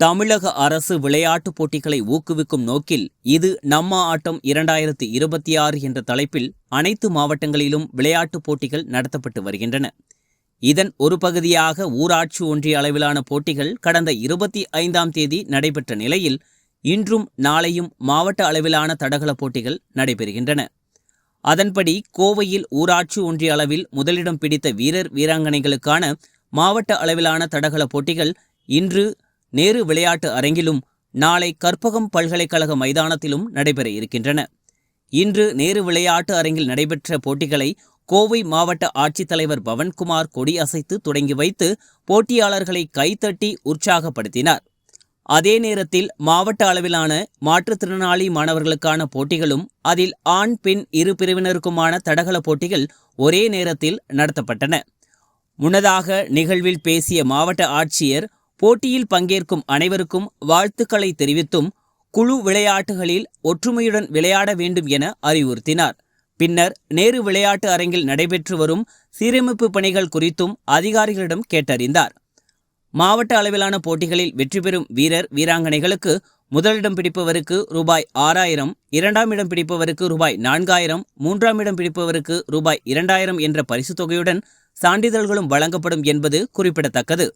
தமிழக அரசு விளையாட்டுப் போட்டிகளை ஊக்குவிக்கும் நோக்கில் இது நம்ம ஆட்டம் இரண்டாயிரத்தி இருபத்தி ஆறு என்ற தலைப்பில் அனைத்து மாவட்டங்களிலும் விளையாட்டுப் போட்டிகள் நடத்தப்பட்டு வருகின்றன. இதன் ஒரு பகுதியாக ஊராட்சி ஒன்றிய அளவிலான போட்டிகள் கடந்த இருபத்தி ஐந்தாம் தேதி நடைபெற்ற நிலையில் இன்றும் நாளையும் மாவட்ட அளவிலான தடகள போட்டிகள் நடைபெறுகின்றன. அதன்படி கோவையில் ஊராட்சி ஒன்றிய அளவில் முதலிடம் பிடித்த வீரர் வீராங்கனைகளுக்கான மாவட்ட அளவிலான தடகள போட்டிகள் இன்று நேரு விளையாட்டு அரங்கிலும் நாளை கற்பகம் பல்கலைக்கழக மைதானத்திலும் நடைபெற இருக்கின்றன. இன்று நேரு விளையாட்டு அரங்கில் நடைபெற்ற போட்டிகளை கோவை மாவட்ட ஆட்சித்தலைவர் பவன்குமார் கொடி அசைத்து தொடங்கி வைத்து போட்டியாளர்களை கைத்தட்டி உற்சாகப்படுத்தினார். அதே நேரத்தில் மாவட்ட அளவிலான மாற்றுத்திறனாளி மாணவர்களுக்கான போட்டிகளும் அதில் ஆண் பெண் இரு பிரிவினருக்குமான தடகள போட்டிகள் ஒரே நேரத்தில் நடத்தப்பட்டன. முன்னதாக நிகழ்வில் பேசிய மாவட்ட ஆட்சியர் போட்டியில் பங்கேற்கும் அனைவருக்கும் வாழ்த்துக்களை தெரிவித்தும் குழு விளையாட்டுகளில் ஒற்றுமையுடன் விளையாட வேண்டும் என அறிவுறுத்தினார். பின்னர் நேரு விளையாட்டு அரங்கில் நடைபெற்று வரும் சீரமைப்பு பணிகள் குறித்தும் அதிகாரிகளிடம் கேட்டறிந்தார். மாவட்ட அளவிலான போட்டிகளில் வெற்றி பெறும் வீரர் வீராங்கனைகளுக்கு முதலிடம் பிடிப்பவருக்கு ரூபாய் ஆறாயிரம் இரண்டாம் இடம் பிடிப்பவருக்கு ரூபாய் நான்காயிரம் மூன்றாம் இடம் பிடிப்பவருக்கு ரூபாய் இரண்டாயிரம் என்ற பரிசுத் தொகையுடன் சான்றிதழ்களும் வழங்கப்படும் என்பது குறிப்பிடத்தக்கது.